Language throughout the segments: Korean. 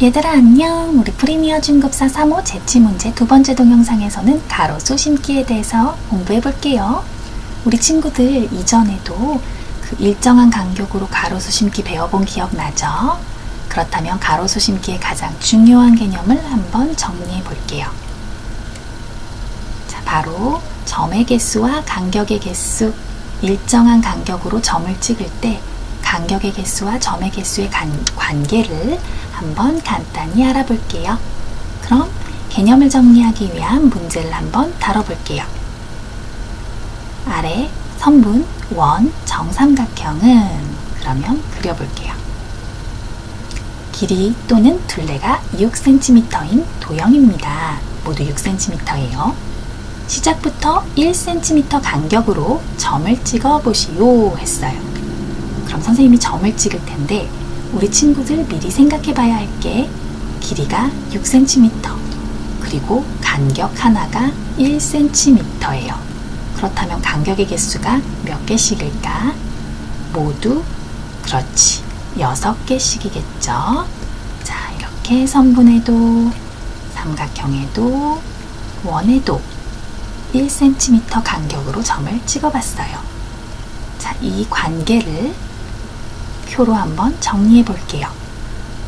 얘들아 안녕. 우리 프리미어 중급사 3호 재치 문제 두 번째 동영상에서는 가로수 심기에 대해서 공부해 볼게요. 우리 친구들 이전에도 그 일정한 간격으로 가로수 심기 배워본 기억 나죠? 그렇다면 가로수 심기의 가장 중요한 개념을 한번 정리해 볼게요. 자 바로 점의 개수와 간격의 개수. 일정한 간격으로 점을 찍을 때 간격의 개수와 점의 개수의 간, 관계를 한번 간단히 알아볼게요. 그럼 개념을 정리하기 위한 문제를 한번 다뤄볼게요. 아래 선분, 원, 정삼각형은 그러면 그려볼게요. 길이 또는 둘레가 6cm인 도형입니다. 모두 6cm예요. 시작부터 1cm 간격으로 점을 찍어 보시오 했어요. 그럼 선생님이 점을 찍을 텐데 우리 친구들 미리 생각해 봐야 할게 길이가 6cm 그리고 간격 하나가 1cm예요. 그렇다면 간격의 개수가 몇 개씩일까? 모두 그렇지 6개씩이겠죠. 자 이렇게 선분에도 삼각형에도 원에도 1cm 간격으로 점을 찍어 봤어요. 자, 이 관계를 표로 한번 정리해 볼게요.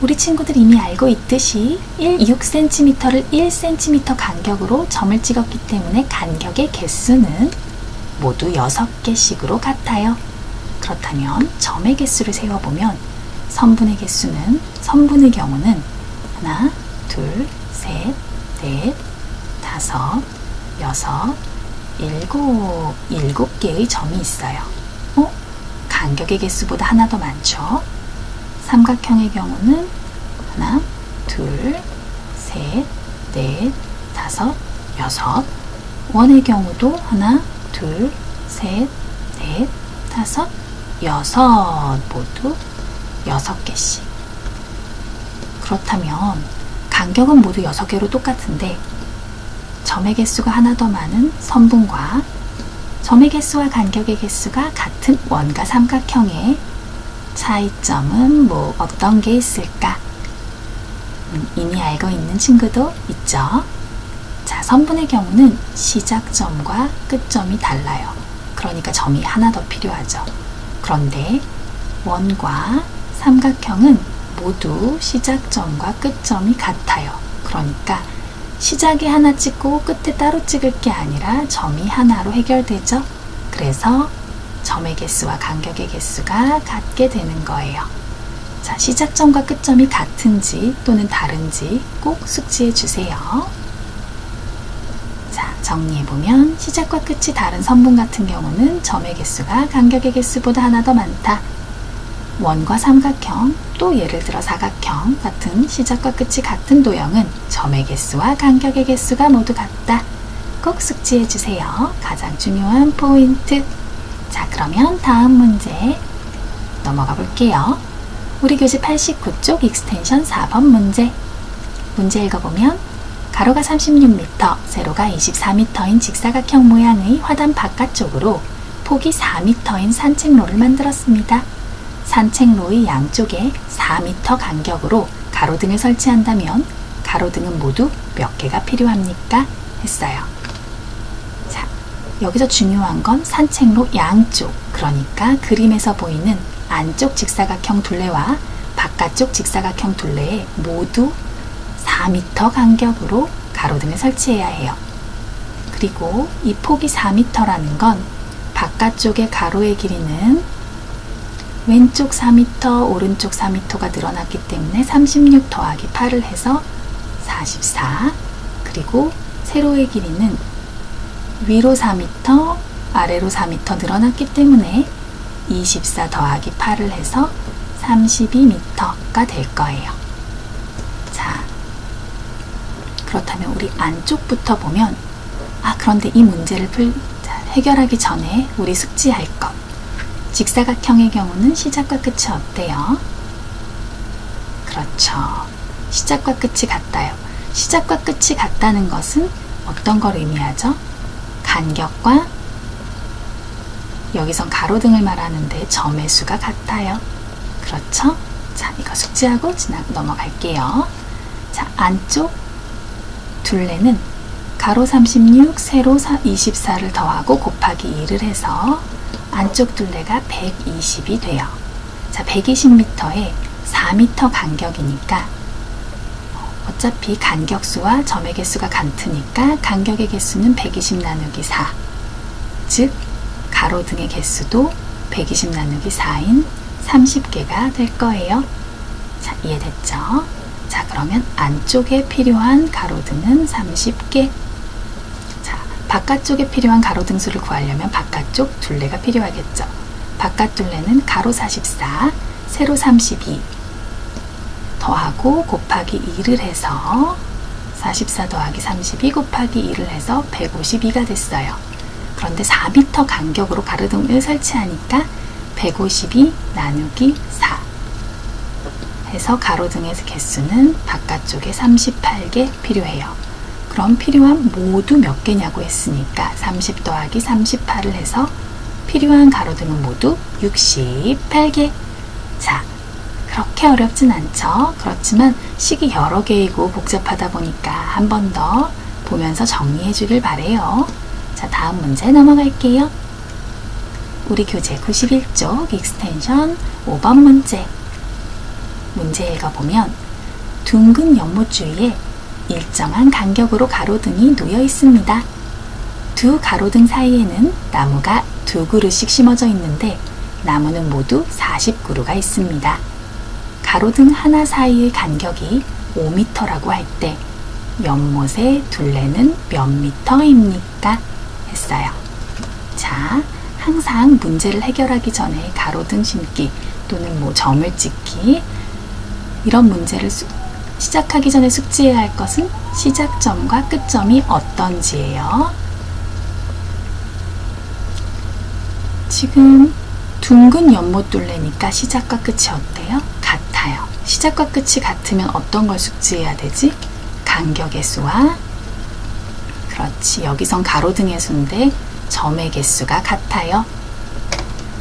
우리 친구들 이미 알고 있듯이 1, 6cm를 1cm 간격으로 점을 찍었기 때문에 간격의 개수는 모두 6개씩으로 같아요. 그렇다면 점의 개수를 세어보면 선분의 개수는 선분의 경우는 하나, 둘, 셋, 넷, 다섯, 여섯, 일곱, 일곱 개의 점이 있어요. 어? 간격의 개수보다 하나 더 많죠. 삼각형의 경우는 하나, 둘, 셋, 넷, 다섯, 여섯. 원의 경우도 하나, 둘, 셋, 넷, 다섯, 여섯. 모두 여섯 개씩. 그렇다면 간격은 모두 여섯 개로 똑같은데 점의 개수가 하나 더 많은 선분과 점의 개수와 간격의 개수가 같은 원과 삼각형의 차이점은 뭐 어떤 게 있을까? 음, 이미 알고 있는 친구도 있죠? 자, 선분의 경우는 시작점과 끝점이 달라요. 그러니까 점이 하나 더 필요하죠. 그런데 원과 삼각형은 모두 시작점과 끝점이 같아요. 그러니까 시작에 하나 찍고 끝에 따로 찍을 게 아니라 점이 하나로 해결되죠. 그래서 점의 개수와 간격의 개수가 같게 되는 거예요. 자, 시작점과 끝점이 같은지 또는 다른지 꼭 숙지해 주세요. 자, 정리해보면 시작과 끝이 다른 선분 같은 경우는 점의 개수가 간격의 개수보다 하나 더 많다. 원과 삼각형, 또 예를 들어 사각형 같은 시작과 끝이 같은 도형은 점의 개수와 간격의 개수가 모두 같다. 꼭 숙지해 주세요. 가장 중요한 포인트. 자, 그러면 다음 문제 넘어가 볼게요. 우리 교재 89쪽 익스텐션 4번 문제. 문제 읽어보면 가로가 36m, 세로가 24m인 직사각형 모양의 화단 바깥쪽으로 폭이 4m인 산책로를 만들었습니다. 산책로의 양쪽에 4m 간격으로 가로등을 설치한다면 가로등은 모두 몇 개가 필요합니까? 했어요. 자, 여기서 중요한 건 산책로 양쪽, 그러니까 그림에서 보이는 안쪽 직사각형 둘레와 바깥쪽 직사각형 둘레에 모두 4m 간격으로 가로등을 설치해야 해요. 그리고 이 폭이 4m라는 건 바깥쪽의 가로의 길이는 왼쪽 4m, 오른쪽 4m가 늘어났기 때문에 36 더하기 8을 해서 44. 그리고 세로의 길이는 위로 4m, 아래로 4m 늘어났기 때문에 24 더하기 8을 해서 32m가 될 거예요. 자, 그렇다면 우리 안쪽부터 보면 아, 그런데 이 문제를 풀, 자, 해결하기 전에 우리 숙지할 것. 직사각형의 경우는 시작과 끝이 어때요? 그렇죠. 시작과 끝이 같아요. 시작과 끝이 같다는 것은 어떤 걸 의미하죠? 간격과 여기선 가로등을 말하는데 점의 수가 같아요. 그렇죠? 자, 이거 숙지하고 지나 넘어갈게요. 자, 안쪽 둘레는 가로 36, 세로 24를 더하고 곱하기 2를 해서 안쪽 둘레가 120이 돼요. 자, 120m에 4m 간격이니까 어차피 간격수와 점의 개수가 같으니까 간격의 개수는 120 나누기 4. 즉, 가로등의 개수도 120 나누기 4인 30개가 될 거예요. 자, 이해됐죠? 자, 그러면 안쪽에 필요한 가로등은 30개. 자, 바깥쪽에 필요한 가로등 수를 구하려면 바깥쪽 둘레가 필요하겠죠. 바깥 둘레는 가로 44, 세로 32 더하고 곱하기 2를 해서 44 더하기 32 곱하기 2를 해서 152가 됐어요. 그런데 4m 간격으로 가로등을 설치하니까 152 나누기 4 해서 가로등의 개수는 바깥쪽에 38개 필요해요. 그럼 필요한 모두 몇 개냐고 했으니까 30 더하기 38을 해서 필요한 가로등은 모두 68개. 자, 그렇게 어렵진 않죠. 그렇지만 식이 여러 개이고 복잡하다 보니까 한 번 더 보면서 정리해 주길 바래요. 자, 다음 문제 넘어갈게요. 우리 교재 91쪽 익스텐션 5번 문제. 문제 읽어보면 둥근 연못 주위에 일정한 간격으로 가로등이 놓여 있습니다. 두 가로등 사이에는 나무가 두 그루씩 심어져 있는데 나무는 모두 40그루가 있습니다. 가로등 하나 사이의 간격이 5m라고 할 때 연못의 둘레는 몇 미터입니까? 했어요. 자, 항상 문제를 해결하기 전에 가로등 심기 또는 뭐 점을 찍기 이런 문제를 수, 시작하기 전에 숙지해야 할 것은 시작점과 끝점이 어떤지예요. 지금 둥근 연못 둘레니까 시작과 끝이 어때요? 같아요. 시작과 끝이 같으면 어떤 걸 숙지해야 되지? 간격의 수와 그렇지. 여기선 가로등의 수인데 점의 개수가 같아요.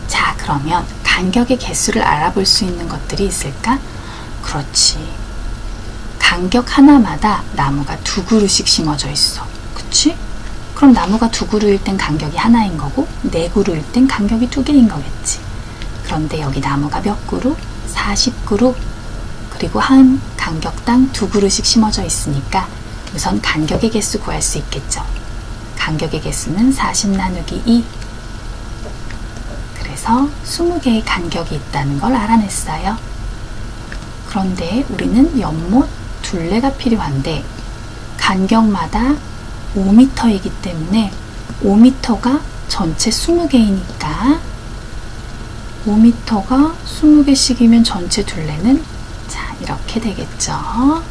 자, 그러면 간격의 개수를 알아볼 수 있는 것들이 있을까? 그렇지. 간격 하나마다 나무가 두 그루씩 심어져 있어. 그치? 그럼 나무가 두 그루일 땐 간격이 하나인 거고 네 그루일 땐 간격이 두 개인 거겠지. 그런데 여기 나무가 몇 그루? 40그루. 그리고 한 간격당 두 그루씩 심어져 있으니까 우선 간격의 개수 구할 수 있겠죠. 간격의 개수는 40 나누기 2. 그래서 20개의 간격이 있다는 걸 알아냈어요. 그런데 우리는 연못 둘레가 필요한데 간격마다 5m이기 때문에 5m가 전체 20개이니까 5m가 20개씩이면 전체 둘레는 자 이렇게 되겠죠.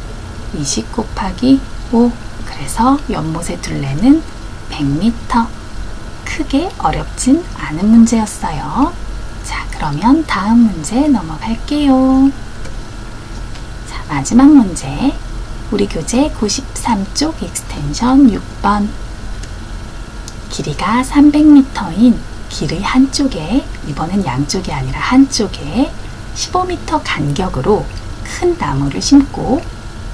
20 곱하기 5 그래서 연못의 둘레는 100m 크게 어렵진 않은 문제였어요. 자 그러면 다음 문제 넘어갈게요. 자 마지막 문제 우리 교재 93쪽 익스텐션 6번 길이가 300m인 길의 한쪽에 이번엔 양쪽이 아니라 한쪽에 15m 간격으로 큰 나무를 심고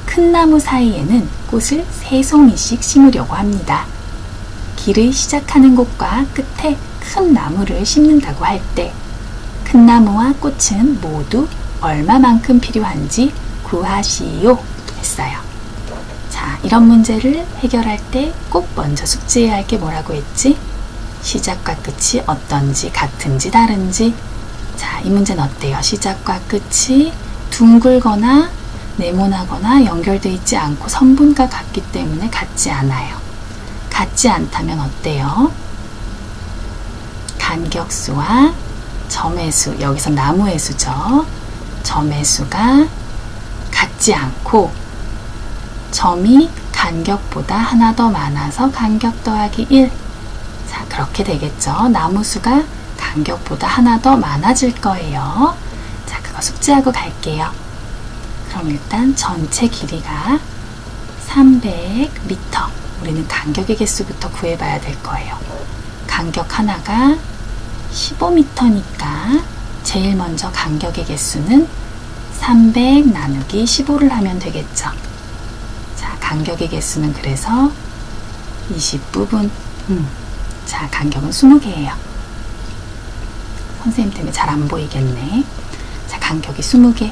큰 나무 사이에는 꽃을 세 송이씩 심으려고 합니다. 길을 시작하는 곳과 끝에 큰 나무를 심는다고 할 때 큰 나무와 꽃은 모두 얼마만큼 필요한지 구하시오 했어요. 자, 이런 문제를 해결할 때 꼭 먼저 숙지해야 할 게 뭐라고 했지? 시작과 끝이 어떤지 같은지 다른지. 자, 이 문제는 어때요? 시작과 끝이 둥글거나 네모나거나 연결되어 있지 않고 성분과 같기 때문에 같지 않아요. 같지 않다면 어때요? 간격수와 점의 수, 여기서 나무의 수죠. 점의 수가 같지 않고 점이 간격보다 하나 더 많아서 간격 더하기 1. 자, 그렇게 되겠죠. 나무 수가 간격보다 하나 더 많아질 거예요. 자, 그거 숙지하고 갈게요. 그럼 일단 전체 길이가 300m. 우리는 간격의 개수부터 구해봐야 될 거예요. 간격 하나가 15m니까 제일 먼저 간격의 개수는 300 나누기 15를 하면 되겠죠. 간격의 개수는 그래서 20부분. 음. 자, 간격은 20개예요. 선생님 때문에 잘 안 보이겠네. 자, 간격이 20개.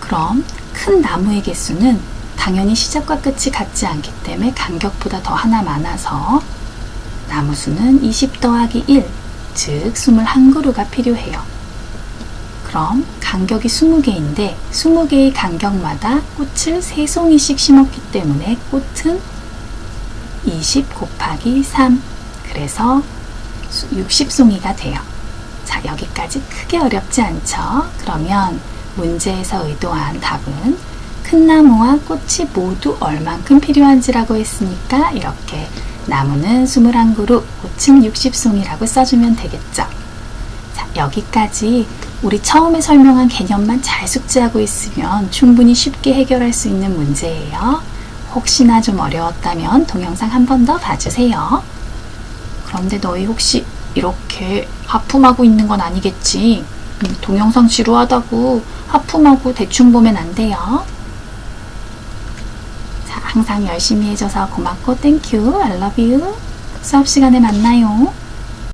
그럼 큰 나무의 개수는 당연히 시작과 끝이 같지 않기 때문에 간격보다 더 하나 많아서 나무 수는 20 더하기 1, 즉 21그루가 필요해요. 그럼 간격이 20개인데 20개의 간격마다 꽃을 3송이씩 심었기 때문에 꽃은 20 곱하기 3 그래서 60송이가 돼요. 자 여기까지 크게 어렵지 않죠? 그러면 문제에서 의도한 답은 큰 나무와 꽃이 모두 얼만큼 필요한지라고 했으니까 이렇게 나무는 21그루, 꽃은 60송이라고 써주면 되겠죠. 자, 여기까지 우리 처음에 설명한 개념만 잘 숙지하고 있으면 충분히 쉽게 해결할 수 있는 문제예요. 혹시나 좀 어려웠다면 동영상 한 번 더 봐주세요. 그런데 너희 혹시 이렇게 하품하고 있는 건 아니겠지? 음, 동영상 지루하다고 하품하고 대충 보면 안 돼요. 자, 항상 열심히 해줘서 고맙고 땡큐, I love you. 수업 시간에 만나요.